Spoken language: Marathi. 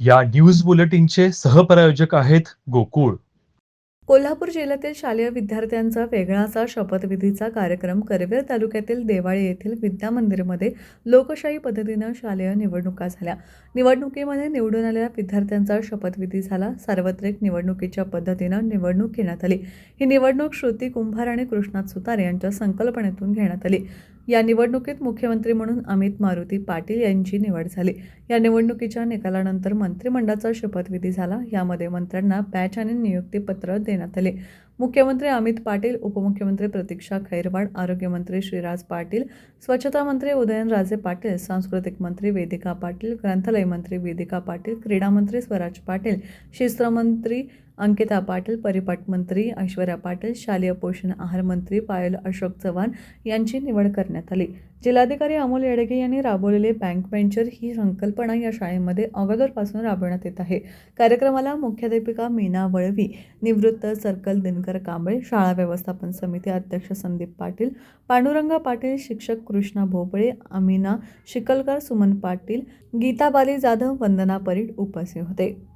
या न्यूज बुलेटिनचे सहप्रायोजक आहेत गोकुळ. कोल्हापूर जिल्ह्यातील शालेय विद्यार्थ्यांचा वेगळाचा शपथविधीचा कार्यक्रम करवीर तालुक्यातील देवाळे येथील विद्या मंदिरमध्ये लोकशाही पद्धतीनं शालेय निवडणुका झाल्या. निवडणुकीमध्ये निवडून आलेल्या विद्यार्थ्यांचा शपथविधी झाला. सार्वत्रिक निवडणुकीच्या पद्धतीनं निवडणूक घेण्यात आली. ही निवडणूक श्रुती कुंभार आणि कृष्णात सुतार यांच्या संकल्पनेतून घेण्यात आली. या निवडणुकीत मुख्यमंत्री म्हणून अमित मारुती पाटील यांची निवड झाली. या निवडणुकीच्या निकालानंतर मंत्रिमंडळाचा शपथविधी झाला. यामध्ये मंत्र्यांना बॅच आणि नियुक्तीपत्र देण्यात आले. मुख्यमंत्री अमित पाटील उपमुख्यमंत्री प्रतीक्षा खैरवाड आरोग्यमंत्री श्रीराज पाटील स्वच्छता मंत्री उदयनराजे पाटील सांस्कृतिक मंत्री वेदिका पाटील ग्रंथालय मंत्री वेदिका पाटील क्रीडा मंत्री स्वराज पाटील शिस्त्रमंत्री अंकिता पाटील परिपाठ मंत्री ऐश्वर्या पाटील शालेय पोषण आहार मंत्री पायल अशोक चव्हाण यांची निवड करण्यात आली. जिल्हाधिकारी अमोल येडगे यांनी राबवलेले बँक बेंचर ही संकल्पना या शाळेमध्ये अगोदरपासून राबवण्यात येत आहे. कार्यक्रमाला मुख्याध्यापिका मीना वळवी निवृत्त सर्कल दिनकर कांबळे शाळा व्यवस्थापन समिती अध्यक्ष संदीप पाटील पांडुरंग पाटील शिक्षक कृष्णा भोपळे अमिना शिकलकर सुमन पाटील गीताबाली जाधव वंदना परीड उपस्थित होते.